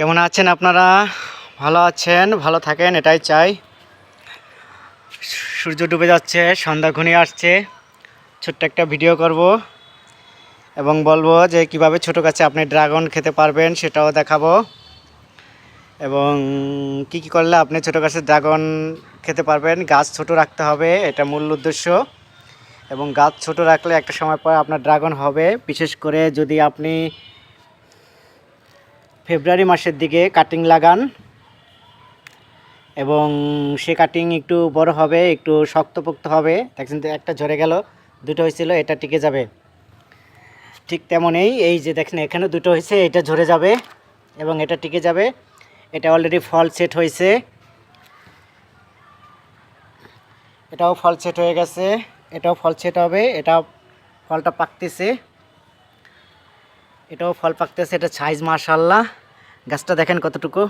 কেমন আছেন আপনারা? ভালো আছেন? ভালো থাকেন, এটাই চাই। সূর্য ডুবে যাচ্ছে, সন্ধ্যা ঘনিয়ে আসছে। ছোট্ট একটা ভিডিও করব এবং বলব যে কীভাবে ছোট গাছে আপনি ড্রাগন খেতে পারবেন সেটাও দেখাবো। এবং কি কি করলে আপনি ছোট গাছের ড্রাগন খেতে পারবেন, গাছ ছোট রাখতে হবে, এটা মূল উদ্দেশ্য। এবং গাছ ছোট রাখলে একটা সময় পর আপনার ড্রাগন হবে। বিশেষ করে যদি আপনি ফেব্রুয়ারি মাসের দিকে কাটিং লাগান এবং সে কাটিং একটু বড় হবে, একটু শক্তপোক্ত হবে। দেখছেন একটা ঝরে গেল, দুটো হয়েছিল, এটা টিকে যাবে। ঠিক তেমনই এই যে দেখেন, এখানে দুটো হয়েছে, এটা ঝরে যাবে এবং এটা টিকে যাবে। এটা অলরেডি ফল সেট হয়েছে। এটাও ফল সেট হয়ে গেছে, এটাও ফল সেট হবে, এটা ফলটা পাকতেছে। এটাও ফল পাকতেছে, এটা সাইজ মাশাল্লাহ গাছটা দেখেন কতটুকু।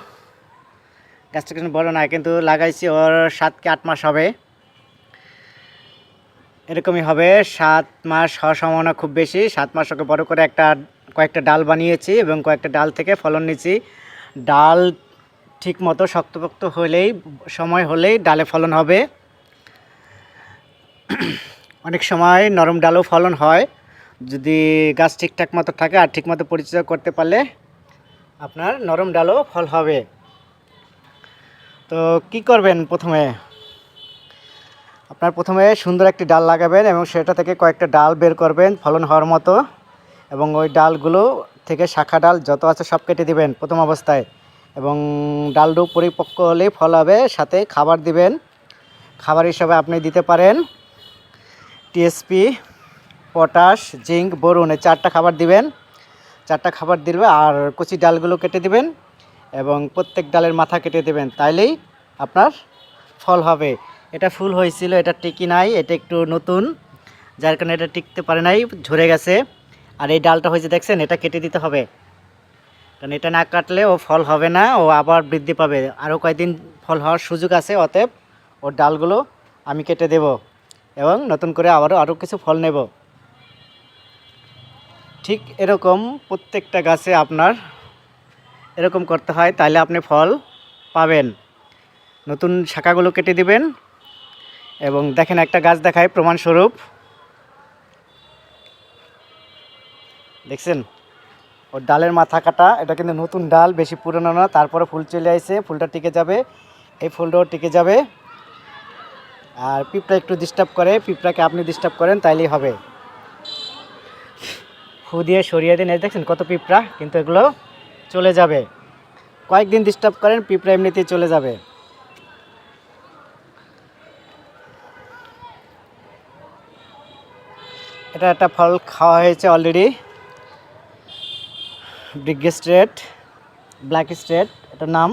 গাছটা কিন্তু বড় না, কিন্তু লাগাইছি ওর সাত কি আট মাস হবে। এরকমই হবে, সাত মাস হওয়ার সম্ভাবনা খুব বেশি। সাত মাস ওকে বড় করে একটা, কয়েকটা ডাল বানিয়েছি এবং কয়েকটা ডাল থেকে ফলন নিয়েছি। ডাল ঠিক মতো শক্তপোক্ত হলেই, সময় হলেই ডালে ফলন হবে। অনেক সময় নরম ডালও ফলন হয়। যদি গাছ ঠিকঠাক মতো থাকে আর ঠিকমতো পরিচর্যা করতে পারলে আপনার নরম ডালও ফল হবে। তো কি করবেন প্রথমে? আপনার প্রথমে সুন্দর একটি ডাল লাগাবেন এবং সেটা থেকে কয়েকটা ডাল বের করবেন ফলন হওয়ার মতো এবং ওই ডালগুলো থেকে শাখা ডাল যত আছে সব কেটে দিবেন প্রথম অবস্থায় এবং ডালডু পরিপক্ক হলেই ফল হবে, সাথে খাবার দিবেন। খাবার হিসাবে আপনি দিতে পারেন টিএসপি পটাশ, জিঙ্ক বোরন এই চারটা খাবার দিবেন। চারটা খাবার দিবে আর কচি ডালগুলো কেটে দিবেন এবং প্রত্যেক ডালের মাথা কেটে দেবেন। তাইলেই আপনার ফল হবে। এটা ফুল হয়েছিল, এটা টিকি নাই, এটা একটু নতুন, যার কারণে এটা টিকতে পারে নাই, ঝরে গেছে। আর এই ডালটা হয়েছে, দেখছেন, এটা কেটে দিতে হবে। কারণ এটা না কাটলে ও ফল হবে না, ও আবার বৃদ্ধি পাবে। আরও কয়েকদিন ফল হওয়ার সুযোগ আছে, অতএব ওর ডালগুলো আমি কেটে দেব এবং নতুন করে আবারও আরও কিছু ফল নেব। ঠিক এরকম প্রত্যেকটা গাছে আপনার এরকম করতে হয় তাহলে আপনি ফল পাবেন। নতুন শাখাগুলো কেটে দিবেন এবং দেখেন একটা গাছ দেখায় প্রমাণস্বরূপ। দেখছেন? ওর ডালের মাথা কাটা, এটা কিন্তু নতুন ডাল, বেশি পুরনো না, তারপরে ফুল চলে আসছে ফুলটা টিকে যাবে, এই ফুলটাও টিকে যাবে। আর পিঁপড়া একটু ডিস্টার্ব করে, পিঁপড়াকে আপনি ডিস্টার্ব করেন, তাইলেই হবে। ফু দিয়ে সরিয়ে দিন এই দেখছেন কত পিঁপড়া? কিন্তু এগুলো চলে যাবে। কয়েকদিন ডিস্টার্ব করেন, পিঁপড়া এমনিতেই চলে যাবে। এটা একটা ফল খাওয়া হয়েছে already brig straight black straight এটার নাম।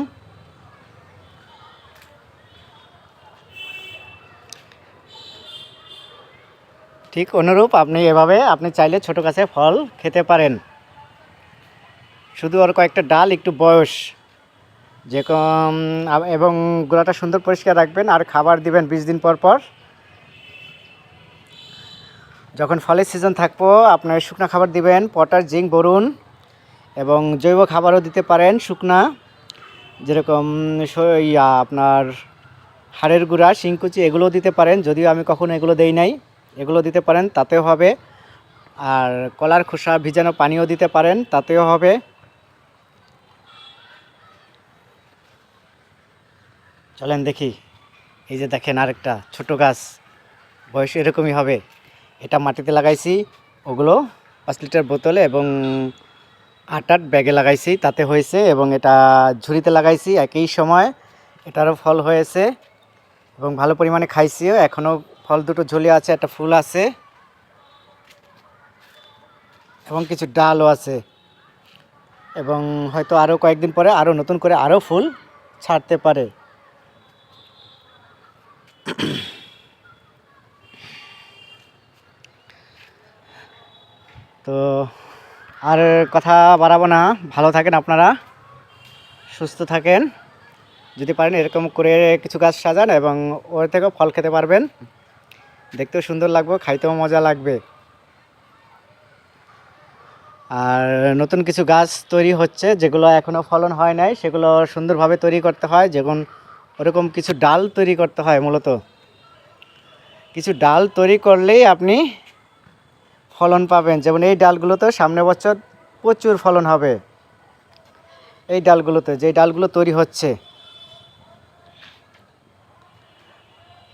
ঠিক অনুরূপ আপনি এভাবে, আপনি চাইলে ছোটো গাছে ফল খেতে পারেন। শুধু ওর কয়েকটা ডাল, একটু বয়স। যেরকম এবং গোড়াটা সুন্দর পরিষ্কার রাখবেন আর খাবার দিবেন বিশ দিন পর পর। যখন ফলের সিজন থাকব আপনার শুকনো খাবার দিবেন, পটাশ জিঙ্ক বরুন এবং জৈব খাবারও দিতে পারেন শুকনা। যেরকম আপনার হাড়ের গুঁড়া, শিংকুচি, এগুলোও দিতে পারেন, যদিও আমি কখনো এগুলো দেই নাই। এগুলো দিতে পারেন, তাতেও হবে। আর কলার খোসা ভিজানো পানিও দিতে পারেন, তাতেও হবে। চলেন দেখি, এই যে দেখেন আরেকটা ছোট গাছ, বয়স এরকমই হবে। এটা মাটিতে লাগাইছি, ওগুলো পাঁচ লিটার বোতলে এবং আট আট ব্যাগে লাগাইছি, তাতে হয়েছে এবং এটা ঝুড়িতে লাগাইছি একই সময়। এটারও ফল হয়েছে এবং ভালো পরিমাণে খাইছিও, এখনও ফল দুটো ঝুলে আছে, একটা ফুল আছে, এবং কিছু ডালও আছে, এবং হয়তো আরও কয়েকদিন পরে আরও নতুন করে আরও ফুল ছাড়তে পারে। তো আর কথা বাড়াবো না, ভালো থাকেন আপনারা, সুস্থ থাকেন, যদি পারেন এরকম করে কিছু গাছ সাজান এবং ওর থেকেও ফল খেতে পারবেন। দেখতেও সুন্দর লাগবে, খাইতেও মজা লাগবে। আর নতুন কিছু গাছ তৈরি হচ্ছে, যেগুলো এখনও ফলন হয় নাই, সেগুলো সুন্দরভাবে তৈরি করতে হয়, যেমন ওরকম কিছু ডাল তৈরি করতে হয় মূলত। কিছু ডাল তৈরি করলেই আপনি ফলন পাবেন, যেমন এই ডালগুলোতে সামনে বছর প্রচুর ফলন হবে। এই ডালগুলোতে, যে ডালগুলো তৈরি হচ্ছে।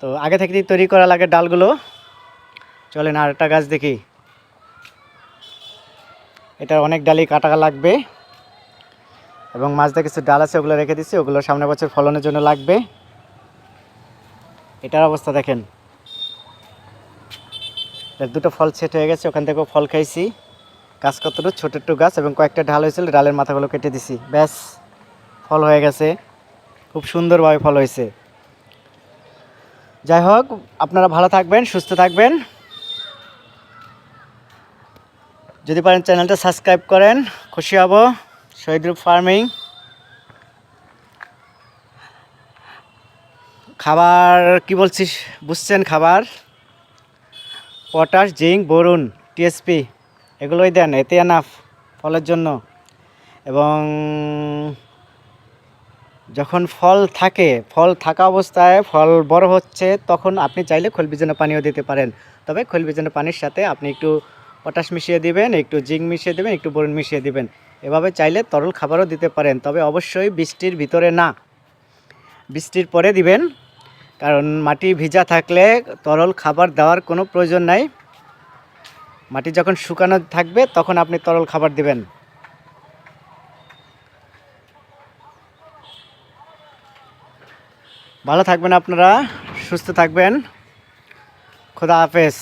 তো আগে থেকেই তৈরি করা লাগে ডালগুলো, চলেন আর একটা গাছ দেখি। এটা অনেক ডালই কাটা লাগবে এবং মাঝে কিছু ডাল আছে, ওগুলো রেখে দিচ্ছি। ওগুলো সামনে বছর ফলনের জন্য লাগবে। এটার অবস্থা দেখেন। দুটো ফল সেট হয়ে গেছে, ওখান থেকেও ফল খাইছি গাছ কতটুকু? ছোট একটু গাছ এবং কয়েকটা ঢাল হয়েছিল, ডালের মাথাগুলো কেটে দিছি। ব্যাস, ফল হয়ে গেছে। খুব সুন্দরভাবে ফল হয়েছে। যাই হোক, আপনারা ভালো থাকবেন, সুস্থ থাকবেন। যদি পারেন চ্যানেলটা সাবস্ক্রাইব করেন, খুশি হব। Shahid group farming. খাবার কি বলছিস? বুঝছেন খাবার? পটাশ, জিঙ্ক বোরুন টিএসপি, এগুলোই দেন, এতে এনাফ ফলের জন্য। এবং যখন ফল থাকে, ফল থাকা অবস্থায় ফল বড় হচ্ছে, তখন আপনি চাইলে খোলবিজানো পানিও দিতে পারেন। তবে খোলবিজানো পানির সাথে আপনি একটু পটাশ মিশিয়ে দিবেন, একটু জিঙ্ক মিশিয়ে দিবেন, একটু বোরন মিশিয়ে দিবেন। এভাবে চাইলে তরল খাবারও দিতে পারেন, তবে অবশ্যই বৃষ্টির ভিতরে না। বৃষ্টির পরে দিবেন, কারণ মাটি ভিজা থাকলে তরল খাবার দেওয়ার কোনো প্রয়োজন নাই। মাটি যখন শুকানো থাকবে, তখন আপনি তরল খাবার দিবেন। ভালো থাকবেন আপনারা সুস্থ থাকবেন। খোদা হাফেজ।